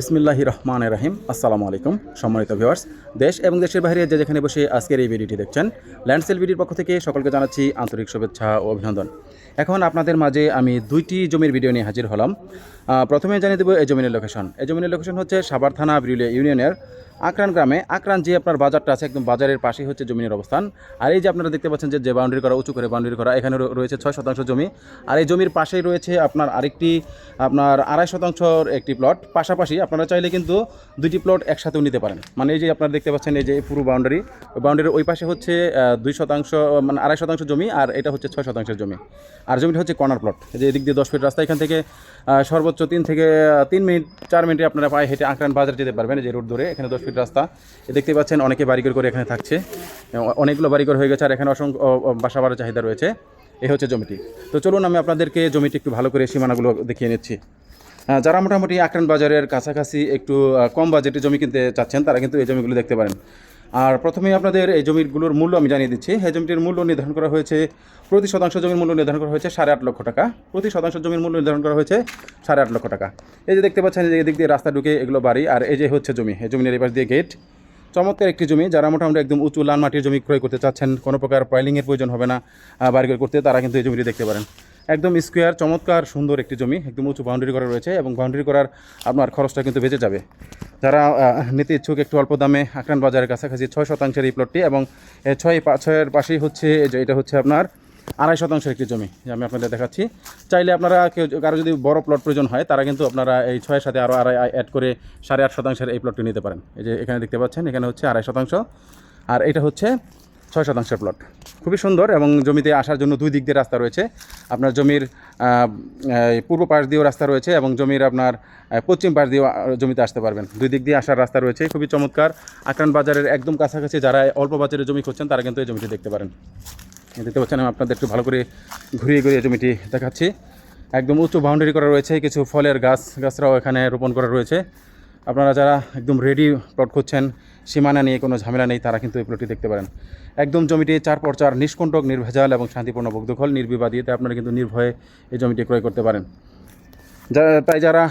বিসমিল্লাহি রহমান রাহিম। আসসালামু আলাইকুম, সম্মানিত ভিওয়ার্স দেশ এবং দেশের বাইরে যে যেখানে বসে আজকের এই ভিডিওটি দেখছেন ল্যান্ডসেল ভিডিওর পক্ষ থেকে সকলকে জানাচ্ছি আন্তরিক শুভেচ্ছা ও অভিনন্দন। এখন আপনাদের মাঝে আমি দুইটি জমির ভিডিও নিয়ে হাজির হলাম। প্রথমে জানিয়ে দেবো এই জমিনের লোকেশন এই জমিনের লোকেশন হচ্ছে সাবার থানা বিরুলিয়া ইউনিয়নের আকরান গ্রামে, আকরান যে আপনার বাজারটা আছে একদম বাজারের পাশেই হচ্ছে জমির অবস্থান। আর এই যে আপনারা দেখতে পাচ্ছেন যে যে বাউন্ডারি করা, উঁচু করে বাউন্ডারি করা, এখানে রয়েছে ছয় শতাংশ জমি। আর এই জমির পাশেই রয়েছে আপনার আরেকটি, আপনার আড়াই শতাংশর একটি প্লট পাশাপাশি আপনারা চাইলে কিন্তু দুইটি প্লট একসাথেও নিতে পারেন। মানে এই যে আপনারা দেখতে পাচ্ছেন এই যে পুরো বাউন্ডারি বাউন্ডারির ওই পাশে হচ্ছে দুই শতাংশ মানে আড়াই শতাংশ জমি আর এটা হচ্ছে ছয় শতাংশের জমি। আর জমিটা হচ্ছে কর্নার প্লট যে এদিক দিয়ে দশ ফিট রাস্তা, এখান থেকে সর্বোচ্চ তিন থেকে তিন মিনিট, চার মিনিটে আপনারা পায়ে হেঁটে আঁকড়ান বাজার যেতে পারবেন যে রোড ধরে, এখানে দশ রাস্তা। দেখতে পাচ্ছেন অনেকে বাড়িঘর করে এখানে থাকছে। অনেকগুলো বাড়িঘর হয়ে গেছে আর এখানে অসংখ্য বাসা বাড়ার চাহিদা রয়েছে। এই হচ্ছে জমিটি। তো চলুন আমি আপনাদেরকে জমিটি একটু ভালো করে সীমানাগুলো দেখিয়ে নিচ্ছি। যারা মোটামুটি আক্রান বাজারের কাছাকাছি একটু কম বাজেটে জমি কিনতে চাচ্ছেন, তারা কিন্তু এই জমিগুলো দেখতে পারেন। আর প্রথমেই আপনাদের এই জমিগুলোর মূল্য আমি জানিয়ে দিচ্ছি। এই জমিটির মূল্য নির্ধারণ করা হয়েছে প্রতি শতাংশ জমির মূল্য নির্ধারণ করা হয়েছে সাড়ে আট লক্ষ টাকা। প্রতি শতাংশ জমির মূল্য নির্ধারণ করা হয়েছে সাড়ে আট লক্ষ টাকা। এই যে দেখতে পাচ্ছেন এদিক দিয়ে রাস্তা ঢুকে এগুলো বাড়ি, আর এই যে হচ্ছে জমি, এই জমির এপাশ দিয়ে গেট চমৎকার একটি জমি, যারা মোটামুটি একদম উঁচু লাল মাটির জমি ক্রয় করতে চাচ্ছেন, কোনো প্রকার পয়েলিংয়ের প্রয়োজন হবে না বাড়িঘর করতে, তারা কিন্তু এই জমিটি দেখতে পারেন। একদম স্কোয়ার চমৎকার সুন্দর একটি জমি, একদম উঁচু বাউন্ডারি করা রয়েছে এবং বাউন্ডারি করার আপনার খরচটা কিন্তু বেঁচে যাবে। যারা নিতে ইচ্ছুক একটু অল্প দামে আক্রান বাজারের কাছাকাছি ছয় শতাংশের এই প্লটটি এবং ছয় ছয়ের পাশেই হচ্ছে এটা হচ্ছে আপনার আড়াই শতাংশের একটি জমি, যে আমি আপনাদের দেখাচ্ছি। চাইলে আপনারা কেউ কারও যদি বড় প্লট প্রয়োজন হয়, তারা কিন্তু আপনারা এই ছয়ের সাথে আরও আড়াই অ্যাড করে সাড়ে আট শতাংশের এই প্লটটি নিতে পারেন। এই যে এখানে দেখতে পাচ্ছেন, এখানে হচ্ছে আড়াই শতাংশ। আর এটা হচ্ছে ছয় শতাংশের প্লট খুবই সুন্দর এবং জমিতে আসার জন্য দুই দিক দিয়ে রাস্তা রয়েছে। আপনার জমির পূর্ব পাশ দিয়েও রাস্তা রয়েছে এবং জমির আপনার পশ্চিম পাশ দিয়েও জমিতে আসতে পারবেন। দুই দিক দিয়ে আসার রাস্তা রয়েছে, খুবই চমৎকার। আটান বাজারের একদম কাছাকাছি যারা অল্প বাজারে জমি খুঁজছেন, তারা কিন্তু এই জমিটি দেখতে পারেন। দেখতে পাচ্ছেন, আমি আপনাদের একটু ভালো করে ঘুরিয়ে ঘুরিয়ে জমিটি দেখাচ্ছি। একদম উঁচু বাউন্ডারি করা রয়েছে, কিছু ফলের গাছ, গাছরাও এখানে রোপণ করা রয়েছে। আপনারা যারা একদম রেডি প্লট করছেন সীমানা নিয়ে কোনো ঝামেলা নেই, তারা কিন্তু এই প্লটটি দেখতে পারেন। একদম জমিটি চার পর চার নিষ্কণ্টক, নির্ভেজাল এবং শান্তিপূর্ণ বগ্ধখল নির্বিবাদিতে আপনারা কিন্তু নির্ভয়ে এই জমিটি ক্রয় করতে পারেন। যারা তাই যারা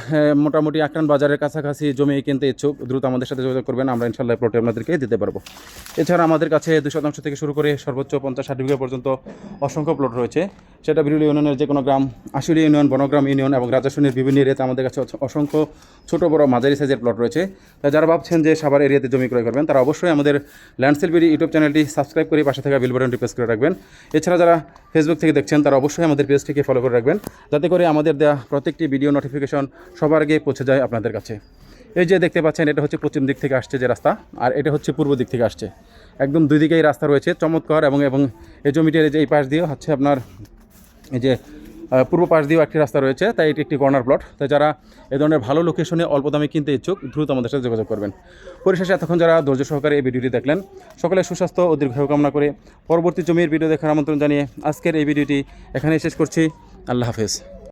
মোটামুটি আক্রান বাজারের কাছাকাছি জমি কিনতে ইচ্ছুক, দ্রুত আমাদের সাথে যোগাযোগ করবেন। আমরা ইনশাল্লাহ প্লটে আপনাদেরকে দিতে পারব। এছাড়া আমাদের কাছে দুই শতাংশ থেকে শুরু করে সর্বোচ্চ পঞ্চাশ ষাট বিঘা পর্যন্ত অসংখ্য প্লট রয়েছে। সেটা বিরুলি ইউনিয়নের যে কোনো গ্রাম, আশুলি ইউনিয়ন, বনগ্রাম ইউনিয়ন এবং রাজাসনের বিভিন্ন এরিয়াতে আমাদের কাছে অসংখ্য ছোট বড় মাঝারি সাইজের প্লট রয়েছে। তাই যারা ভাবছেন যে সাবার এরিয়াতে জমি ক্রয় করবেন, তারা অবশ্যই আমাদের ল্যান্ডসেল বিডি ইউটিউব চ্যানেলটি সাবস্ক্রাইব করে পাশে থাকা বিল বাটনটি প্রেস করে রাখবেন। এছাড়া যারা ফেসবুক থেকে দেখছেন, তারা অবশ্যই আমাদের পেজটিকে ফলো করে রাখবেন। যাতে করে আমাদের দেওয়া প্রত্যেকটি ভিডিও নোটিফিকেশন সবার আগে পৌঁছে যায় আপনাদের কাছে। এই যে দেখতে পাচ্ছেন, এটা হচ্ছে পশ্চিম দিক থেকে আসছে যে রাস্তা, আর এটা হচ্ছে পূর্ব দিক থেকে আসছে। একদম দুই দিকেই রাস্তা রয়েছে, চমৎকার, এবং এবং এই জমিটির যে এই পাশ দিয়েও হচ্ছে আপনার এই যে পূর্ব পাশ দিয়েও একটি রাস্তা রয়েছে, তাই এটি একটি কর্নার প্লট। তাই যারা এ ধরনের ভালো লোকেশনে অল্প দামে কিনতে ইচ্ছুক, দ্রুত আমাদের সাথে যোগাযোগ করবেন। পরিশেষে এতক্ষণ যারা ধৈর্য সহকারে এই ভিডিওটি দেখলেন, সকলে সুস্বাস্থ্য ও দীর্ঘায়ু কামনা করে পরবর্তী জমির ভিডিও দেখার আমন্ত্রণ জানিয়ে আজকের এই ভিডিওটি এখানেই শেষ করছি। আল্লাহ হাফেজ।